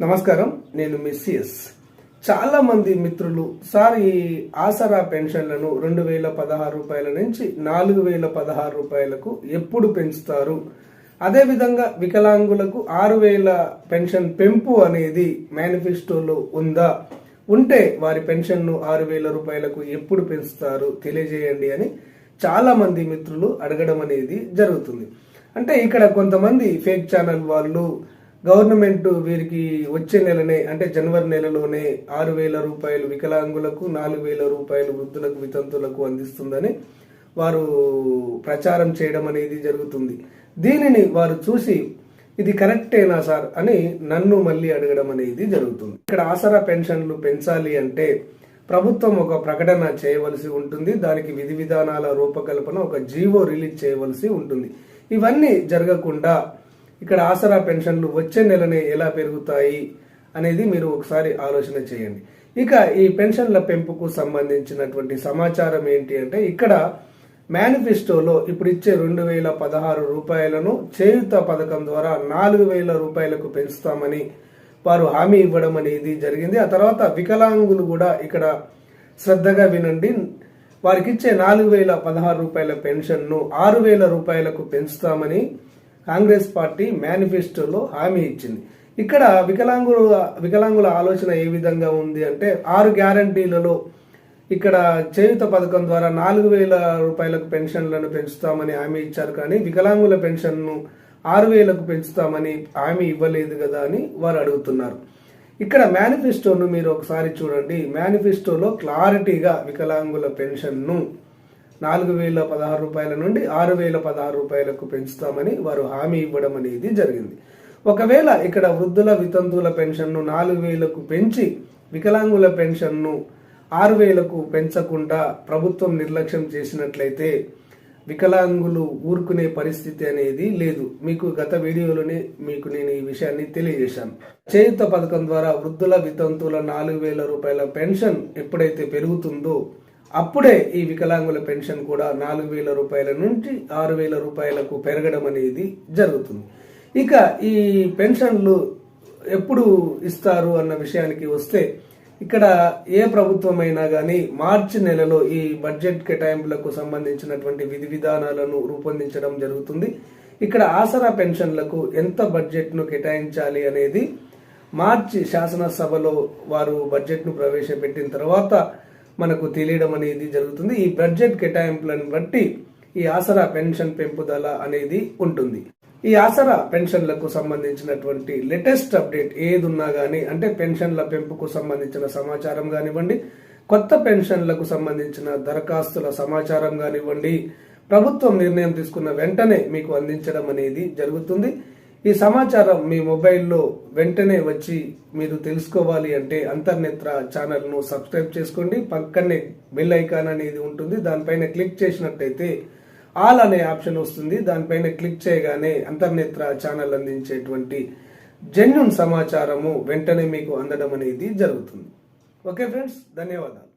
నమస్కారం నేను మిస్సిఎస్ చాలా మంది మిత్రులు సార్ ఈ ఆసరా పెన్షన్లను రెండు వేల పదహారు రూపాయల నుంచి నాలుగు వేల పదహారు రూపాయలకు ఎప్పుడు పెంచుతారు? అదేవిధంగా వికలాంగులకు ఆరు వేల పెన్షన్ పెంపు అనేది మేనిఫెస్టోలో ఉందా? ఉంటే వారి పెన్షన్ను ఆరు వేల రూపాయలకు ఎప్పుడు పెంచుతారు? తెలియజేయండి అని చాలా మంది మిత్రులు అడగడం అనేది జరుగుతుంది. అంటే ఇక్కడ కొంతమంది ఫేక్ ఛానల్ వాళ్ళు గవర్నమెంట్ వీరికి వచ్చే నెలనే అంటే జనవరి నెలలోనే ఆరు వేల రూపాయలు వికలాంగులకు నాలుగు వేల రూపాయలు వృద్ధులకు వితంతులకు అందిస్తుందని వారు ప్రచారం చేయడం అనేది జరుగుతుంది. దీనిని వారు చూసి ఇది కరెక్టేనా సార్? అని నన్ను మళ్ళీ అడగడం అనేది జరుగుతుంది. ఇక్కడ ఆసరా పెన్షన్లు పెంచాలి అంటే ప్రభుత్వం ఒక ప్రకటన చేయవలసి ఉంటుంది. దానికి విధి విధానాల రూపకల్పన ఒక జీవో రిలీజ్ చేయవలసి ఉంటుంది. ఇవన్నీ జరగకుండా ఇక్కడ ఆసరా పెన్షన్లు వచ్చే నెలనే ఎలా పెరుగుతాయి అనేది మీరు ఒకసారి ఆలోచన చేయండి. ఇక ఈ పెన్షన్ల పెంపుకు సంబంధించినటువంటి సమాచారం ఏంటి అంటే ఇక్కడ మేనిఫెస్టోలో ఇప్పుడు ఇచ్చే రెండు వేల పదహారు రూపాయలను చేయుత పథకం ద్వారా నాలుగు వేల రూపాయలకు పెంచుతామని వారు హామీ ఇవ్వడం అనేది జరిగింది. ఆ తర్వాత వికలాంగులు కూడా ఇక్కడ శ్రద్ధగా వినండి. వారికి ఇచ్చే నాలుగు వేల పదహారు రూపాయల పెన్షన్ను ఆరు వేల రూపాయలకు పెంచుతామని కాంగ్రెస్ పార్టీ మేనిఫెస్టోలో హామీ ఇచ్చింది. ఇక్కడ వికలాంగుల వికలాంగుల ఆలోచన ఏ విధంగా ఉంది అంటే ఆరు గ్యారంటీలలో ఇక్కడ చేయుత పథకం ద్వారా నాలుగు వేల రూపాయలకు పెన్షన్లను పెంచుతామని హామీ ఇచ్చారు కానీ వికలాంగుల పెన్షన్ను ఆరు వేలకు పెంచుతామని హామీ ఇవ్వలేదు కదా అని వారు అడుగుతున్నారు. ఇక్కడ మేనిఫెస్టోను మీరు ఒకసారి చూడండి. మేనిఫెస్టోలో క్లారిటీగా వికలాంగుల పెన్షన్ను నాలుగు వేల పదహారు రూపాయల నుండి ఆరు వేల పదహారు రూపాయలకు పెంచుతామని వారు హామీ ఇవ్వడం అనేది జరిగింది. ఒకవేళ ఇక్కడ వృద్ధుల వితంతువుల పెన్షన్ను నాలుగు వేలకు పెంచి వికలాంగుల పెన్షన్ను ఆరు వేలకు పెంచకుండా ప్రభుత్వం నిర్లక్ష్యం చేసినట్లయితే వికలాంగులు ఊరుకునే పరిస్థితి అనేది లేదు. మీకు గత వీడియోలోనే మీకు నేను ఈ విషయాన్ని తెలియజేశాను. చేయుత పథకం ద్వారా వృద్ధుల వితంతువుల నాలుగు వేల రూపాయల పెన్షన్ ఎప్పుడైతే పెరుగుతుందో అప్పుడే ఈ వికలాంగుల పెన్షన్ కూడా నాలుగు వేల రూపాయల నుంచి ఆరు వేల రూపాయలకు పెరగడం అనేది జరుగుతుంది. ఇక ఈ పెన్షన్లు ఎప్పుడు ఇస్తారు అన్న విషయానికి వస్తే ఇక్కడ ఏ ప్రభుత్వం అయినా కానీ మార్చి నెలలో ఈ బడ్జెట్ కేటాయింపులకు సంబంధించినటువంటి విధి విధానాలను రూపొందించడం జరుగుతుంది. ఇక్కడ ఆసరా పెన్షన్లకు ఎంత బడ్జెట్ను కేటాయించాలి అనేది మార్చి శాసనసభలో వారు బడ్జెట్ను ప్రవేశపెట్టిన తర్వాత మనకు తెలియడం అనేది జరుగుతుంది. ఈ బడ్జెట్ కేటాయింపులను బట్టి ఈ ఆసరా పెన్షన్ పెంపుదల అనేది ఉంటుంది. ఈ ఆసరా పెన్షన్లకు సంబంధించినటువంటి లేటెస్ట్ అప్డేట్ ఏది ఉన్నా గానీ అంటే పెన్షన్ల పెంపుకు సంబంధించిన సమాచారం కానివ్వండి కొత్త పెన్షన్లకు సంబంధించిన దరఖాస్తుల సమాచారం కానివ్వండి ప్రభుత్వం నిర్ణయం తీసుకున్న వెంటనే మీకు అందించడం అనేది జరుగుతుంది. ఈ సమాచారం మీ మొబైల్లో వెంటనే వచ్చి మీరు తెలుసుకోవాలి అంటే అంతర్నేత్ర ఛానల్ను సబ్స్క్రైబ్ చేసుకోండి. పక్కనే బెల్ ఐకాన్ అనేది ఉంటుంది. దానిపైన క్లిక్ చేసినట్టయితే ఆల్ అనే ఆప్షన్ వస్తుంది. దానిపైన క్లిక్ చేయగానే అంతర్నేత్ర ఛానల్ అందించేటువంటి జెన్యున్ సమాచారము వెంటనే మీకు అందడం అనేది జరుగుతుంది. ఓకే ఫ్రెండ్స్ ధన్యవాదాలు.